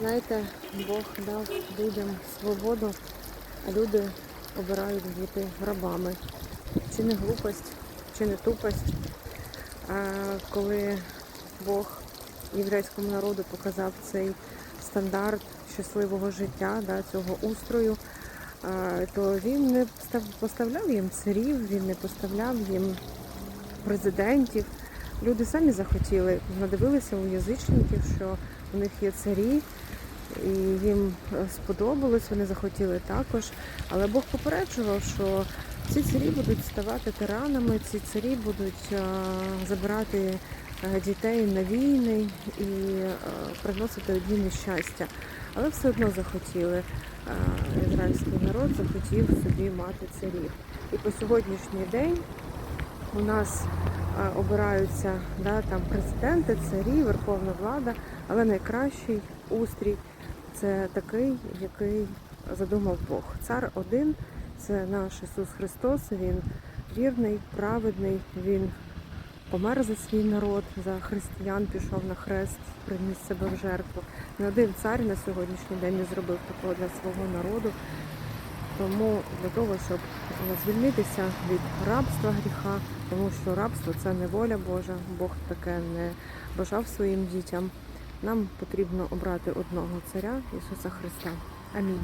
Знаєте, Бог дав людям свободу, а люди обирають бути рабами. Чи не глупость, чи не тупость. Коли Бог єврейському народу показав цей стандарт щасливого життя, да, цього устрою, то він не поставляв їм царів, він не поставляв їм президентів. Люди самі захотіли, надивилися у язичників, що у них є царі, і їм е, сподобалось, вони захотіли також. Але Бог попереджував, що ці царі будуть ставати тиранами, ці царі будуть е, забирати е, дітей на війни і приносити одні нещастя. Але все одно захотіли. Ізраїльський народ захотів собі мати царів. І по сьогоднішній день у нас обираються да, там президенти, царі, верховна влада, але найкращий устрій це такий, який задумав Бог. Цар один це наш Ісус Христос. Він вірний, праведний. Він помер за свій народ, за християн пішов на хрест, приніс себе в жертву. Не один цар на сьогоднішній день не зробив такого для свого народу. Тому для того, щоб звільнитися від рабства гріха, тому що рабство це не воля Божа, Бог таке не бажав своїм дітям. Нам потрібно обрати одного царя Ісуса Христа. Амінь.